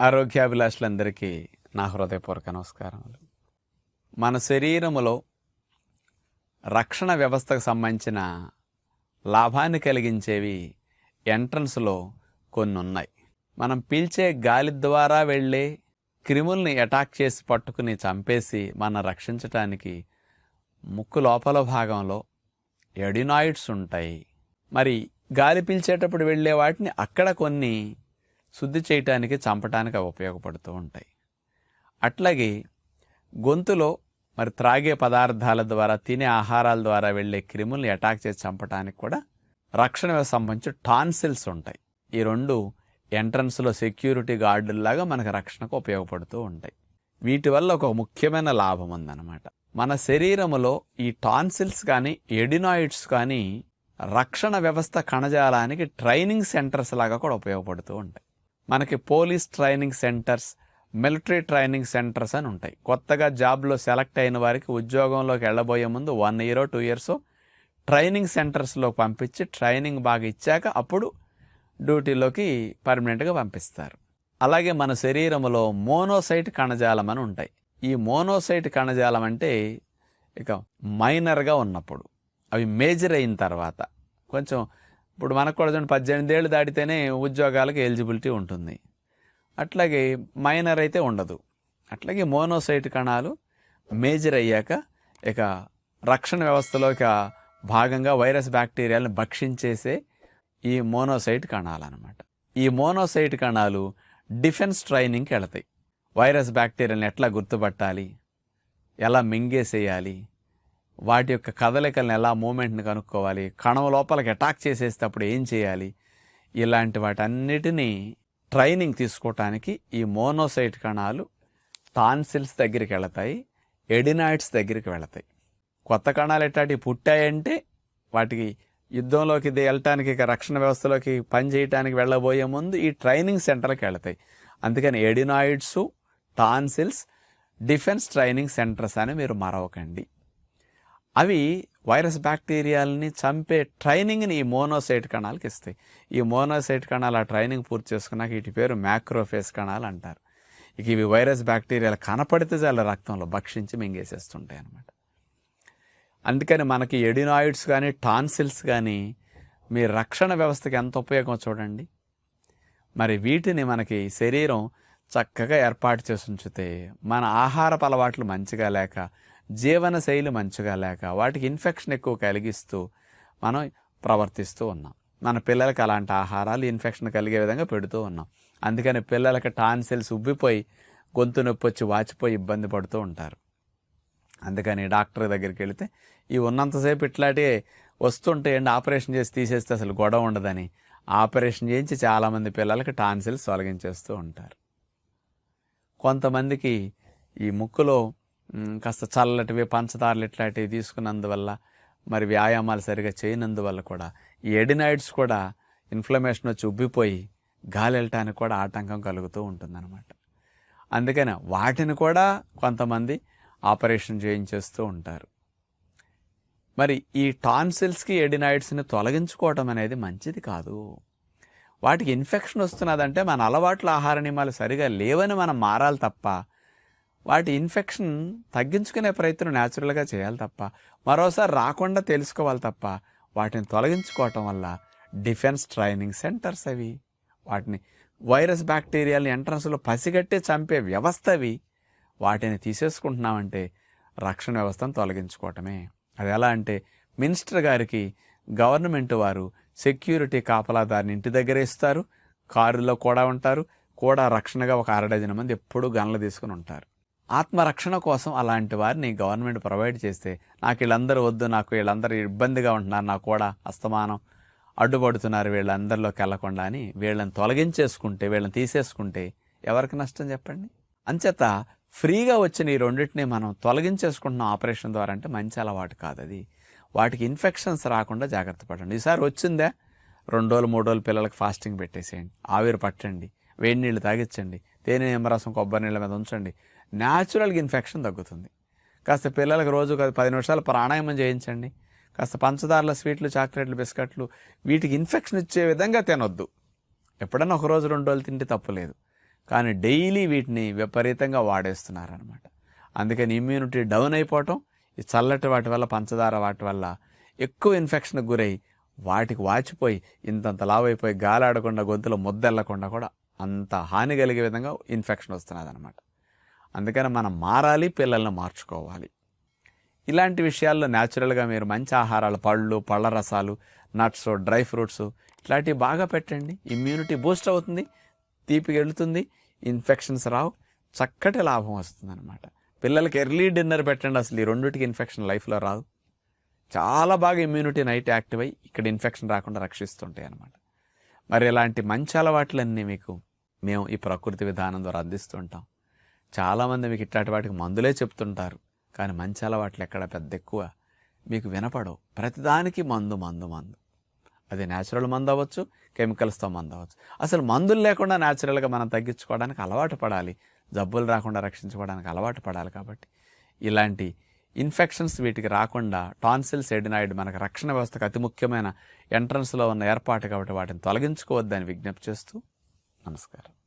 ఆరోగ్యాభిలాషులందరికీ నా హృదయపూర్వక నమస్కారములు. మన శరీరములో రక్షణ వ్యవస్థకు సంబంధించిన లాభాన్ని కలిగించేవి ఎంట్రన్స్లో కొన్ని ఉన్నాయి మనం పీల్చే గాలి ద్వారా వెళ్ళే క్రిముల్ని అటాక్ చేసి పట్టుకుని చంపేసి మన రక్షించటానికి ముక్కు లోపల భాగంలో ఎడినాయిడ్స్ ఉంటాయి. మరి గాలి పీల్చేటప్పుడు వెళ్ళే వాటిని అక్కడ కొన్ని శుద్ధి చేయటానికి చంపటానికి అవి ఉపయోగపడుతూ ఉంటాయి. అట్లాగే గొంతులో మరి త్రాగే పదార్థాల ద్వారా తినే ఆహారాల ద్వారా వెళ్ళే క్రిముల్ని అటాక్ చేసి చంపటానికి కూడా రక్షణ సంబంధించి టాన్సిల్స్ ఉంటాయి. ఈ రెండు ఎంట్రన్స్లో సెక్యూరిటీ గార్డుల్లాగా మనకు రక్షణకు ఉపయోగపడుతూ ఉంటాయి. వీటి వల్ల ఒక ముఖ్యమైన లాభం ఉందన్నమాట. మన శరీరములో ఈ టాన్సిల్స్ కానీ ఎడినాయిడ్స్ కానీ రక్షణ వ్యవస్థ కణజాలానికి ట్రైనింగ్ సెంటర్స్ లాగా కూడా ఉపయోగపడుతూ ఉంటాయి. మనకి police training centres military training centres అని ఉంటాయి. కొత్తగా జాబ్లో సెలెక్ట్ అయిన వారికి ఉద్యోగంలోకి వెళ్ళబోయే ముందు one year two years training సెంటర్స్లో పంపించి ట్రైనింగ్ బాగా ఇచ్చాక అప్పుడు డ్యూటీలోకి పర్మనెంట్గా పంపిస్తారు. అలాగే మన శరీరంలో మోనోసైట్ కణజాలం అని ఉంటాయి. ఈ మోనోసైట్ కణజాలం అంటే ఇక మైనర్గా ఉన్నప్పుడు అవి మేజర్ అయిన తర్వాత కొంచెం ఇప్పుడు మనకు కూడా చూడండి పద్దెనిమిది ఏళ్ళు దాటితేనే ఉద్యోగాలకు ఎలిజిబిలిటీ ఉంటుంది. అట్లాగే మైనర్ అయితే ఉండదు. అట్లాగే మోనోసైట్ కణాలు మేజర్ అయ్యాక ఇక రక్షణ వ్యవస్థలో ఇక భాగంగా వైరస్ బ్యాక్టీరియాలను భక్షించేసే ఈ మోనోసైట్ కణాలు అనమాట ఈ మోనోసైట్ కణాలు డిఫెన్స్ ట్రైనింగ్కి వెళతాయి. వైరస్ బ్యాక్టీరియాలను ఎట్లా గుర్తుపట్టాలి? ఎలా మింగేసేయాలి? వాటి యొక్క కదలికలను ఎలా మూమెంట్ని కనుక్కోవాలి కణం లోపలికి అటాక్ చేసేటప్పుడు ఏం చేయాలి? ఇలాంటి వాటన్నిటినీ ట్రైనింగ్ తీసుకోవటానికి ఈ మోనోసైట్ కణాలు టాన్సిల్స్ దగ్గరికి వెళతాయి ఎడినాయిడ్స్ దగ్గరికి వెళతాయి. కొత్త కణాలు ఎట్లాంటివి పుట్టాయంటే వాటికి యుద్ధంలోకి వెళ్ళటానికి రక్షణ వ్యవస్థలోకి పనిచేయటానికి వెళ్ళబోయే ముందు ఈ ట్రైనింగ్ సెంటర్కి వెళతాయి. అందుకని adenoids tonsils defence training centres అని మీరు మరవకండి. అవి వైరస్ బ్యాక్టీరియాలని చంపే ట్రైనింగ్ని ఈ మోనోసైట్ కణాలకు ఇస్తాయి. ఈ మోనోసైట్ కణాలు ఆ ట్రైనింగ్ పూర్తి చేసుకున్నాక వీటి పేరు మ్యాక్రోఫేస్ కణాలు అంటారు. ఇక ఇవి వైరస్ బ్యాక్టీరియాలు కనపడితే చాలా రక్తంలో భక్షించి మింగేసేస్తుంటాయి అనమాట అందుకని మనకి ఎడినాయిడ్స్ కానీ టాన్సిల్స్ కానీ మీ రక్షణ వ్యవస్థకి ఎంత ఉపయోగం చూడండి. మరి వీటిని మనకి శరీరం చక్కగా ఏర్పాటు చేసి ఉంచితే మన ఆహారపు అలవాట్లు మంచిగా లేక జీవన శైలి మంచిగా లేక వాటికి ఇన్ఫెక్షన్ ఎక్కువ కలిగిస్తూ మనం ప్రవర్తిస్తూ ఉన్నాం. మన పిల్లలకి అలాంటి ఆహారాలు ఇన్ఫెక్షన్ కలిగే విధంగా పెడుతూ ఉన్నాం. అందుకని పిల్లలకి టాన్సిల్స్ ఉబ్బిపోయి గొంతు నొప్పి వచ్చి వాచిపోయి ఇబ్బంది పడుతూ ఉంటారు. అందుకని డాక్టర్ దగ్గరికి వెళితే ఈ ఉన్నంతసేపు ఇట్లాంటి వస్తుంటే ఏంటి ఆపరేషన్ చేసి తీసేస్తే అసలు గొడవ ఉండదని. ఆపరేషన్ చేయించి చాలామంది పిల్లలకి టాన్సిల్స్ తొలగించేస్తూ ఉంటారు. కొంతమందికి ఈ ముక్కులో కాస్త చల్లటివి పంచదారలు ఇట్లాంటివి తీసుకున్నందువల్ల మరి వ్యాయామాలు సరిగా చేయనందువల్ల కూడా ఈ ఎడినాయిడ్స్ కూడా ఇన్ఫ్లమేషన్ వచ్చి ఉబ్బిపోయి గాలి వెళ్ళటానికి కూడా ఆటంకం కలుగుతూ ఉంటుందన్నమాట. అందుకని వాటిని కూడా కొంతమంది ఆపరేషన్ చేయించేస్తూ ఉంటారు. మరి ఈ టాన్సిల్స్కి ఎడినాయిడ్స్ని తొలగించుకోవటం అనేది మంచిది కాదు. వాటికి ఇన్ఫెక్షన్ వస్తున్నదంటే మన అలవాట్ల ఆహార నియమాలు సరిగా లేవని మనం మారాలి తప్ప వాటి ఇన్ఫెక్షన్ తగ్గించుకునే ప్రయత్నం న్యాచురల్గా చేయాలి తప్ప మరోసారి రాకుండా తెలుసుకోవాలి తప్ప వాటిని తొలగించుకోవటం వల్ల డిఫెన్స్ ట్రైనింగ్ సెంటర్స్ అవి వాటిని వైరస్ బ్యాక్టీరియాలని ఎంట్రన్స్లో పసిగట్టే చంపే వ్యవస్థ అవి వాటిని తీసేసుకుంటున్నామంటే రక్షణ వ్యవస్థను తొలగించుకోవటమే. అది ఎలా అంటే మినిస్టర్ గారికి గవర్నమెంట్ వారు సెక్యూరిటీ కాపలాదారిని ఇంటి దగ్గర ఇస్తారు కారులో కూడా ఉంటారు కూడా రక్షణగా ఒక అర డజన్ మంది ఎప్పుడూ గన్లు తీసుకుని ఉంటారు. ఆత్మరక్షణ కోసం అలాంటి వారిని గవర్నమెంట్ ప్రొవైడ్ చేస్తే నాకు వీళ్ళందరూ వద్దు నాకు వీళ్ళందరూ ఇబ్బందిగా ఉంటున్నారు నాకు కూడా అస్తమానం అడ్డుపడుతున్నారు వీళ్ళందరిలోకి వెళ్ళకుండా అని వీళ్ళని తొలగించేసుకుంటే వీళ్ళని తీసేసుకుంటే ఎవరికి నష్టం చెప్పండి? అంచేత ఫ్రీగా వచ్చిన ఈ రెండింటిని మనం తొలగించేసుకుంటున్నాం ఆపరేషన్ ద్వారా అంటే మంచి అలవాటు కాదు అది. వాటికి ఇన్ఫెక్షన్స్ రాకుండా జాగ్రత్త పడండి. ఈసారి వచ్చిందా రెండు రోజులు మూడు రోజులు పిల్లలకి ఫాస్టింగ్ పెట్టేసేయండి. ఆవిరి పట్టండి వేడి నీళ్ళు తాగించండి తేనె నిమ్మరసం కొబ్బరి నీళ్ళ మీద ఉంచండి. న్యాచురల్గా ఇన్ఫెక్షన్ తగ్గుతుంది. కాస్త పిల్లలకు రోజు పది నిమిషాలు ప్రాణాయామం చేయించండి. కాస్త పంచదారల స్వీట్లు చాక్లెట్లు బిస్కెట్లు వీటికి ఇన్ఫెక్షన్ ఇచ్చే విధంగా తినొద్దు. ఎప్పుడన్నా ఒక రోజు రెండు రోజులు తింటే తప్పులేదు కానీ డైలీ వీటిని విపరీతంగా వాడేస్తున్నారనమాట అందుకని ఇమ్యూనిటీ డౌన్ అయిపోవటం ఈ చల్లటి వాటి వల్ల పంచదార వాటి వల్ల ఎక్కువ ఇన్ఫెక్షన్కి గురై వాటికి వాచిపోయి ఇంతంత లావైపోయి గాలాడకుండా గొంతులో ముద్దెళ్ళకుండా కూడా అంత హాని కలిగే విధంగా ఇన్ఫెక్షన్ వస్తున్నది అనమాట అందుకని మనం మారాలి పిల్లల్ని మార్చుకోవాలి. ఇలాంటి విషయాల్లో న్యాచురల్గా మీరు మంచి ఆహారాలు పళ్ళు పళ్ళ రసాలు నట్స్ డ్రై ఫ్రూట్స్ ఇట్లాంటివి బాగా పెట్టండి. ఇమ్యూనిటీ బూస్ట్ అవుతుంది తీపికి వెళుతుంది ఇన్ఫెక్షన్స్ రావు చక్కటి లాభం వస్తుంది అనమాట పిల్లలకి ఎర్లీ డిన్నర్ పెట్టండి అసలు ఈ రెండింటికి ఇన్ఫెక్షన్ లైఫ్లో రాదు. చాలా బాగా ఇమ్యూనిటీ నైట్ యాక్టివ్ అయ్యి ఇక్కడ ఇన్ఫెక్షన్ రాకుండా రక్షిస్తుంటాయి అనమాట మరి ఇలాంటి మంచి అలవాట్లన్నీ మీకు మేము ఈ ప్రకృతి విధానం ద్వారా అందిస్తుంటాం చాలామంది మీకు ఇట్లాంటి వాటికి మందులే చెప్తుంటారు. కానీ మంచి అలవాట్లు ఎక్కడ పెద్ద ఎక్కువ? మీకు వినపడవు. ప్రతిదానికి మందు మందు మందు. అది న్యాచురల్ మందు అవ్వచ్చు కెమికల్స్తో మందు అవ్వచ్చు. అసలు మందులు లేకుండా న్యాచురల్గా మనం తగ్గించుకోవడానికి అలవాటు పడాలి. జబ్బులు రాకుండా రక్షించుకోవడానికి అలవాటు పడాలి కాబట్టి. ఇలాంటి ఇన్ఫెక్షన్స్ వీటికి రాకుండా టాన్సిల్స్ ఎడినాయిడ్ మనకు రక్షణ వ్యవస్థకు అతి ముఖ్యమైన ఎంట్రన్స్లో ఉన్న ఏర్పాటు కాబట్టి వాటిని తొలగించుకోవద్దని విజ్ఞప్తి చేస్తూ నమస్కారం.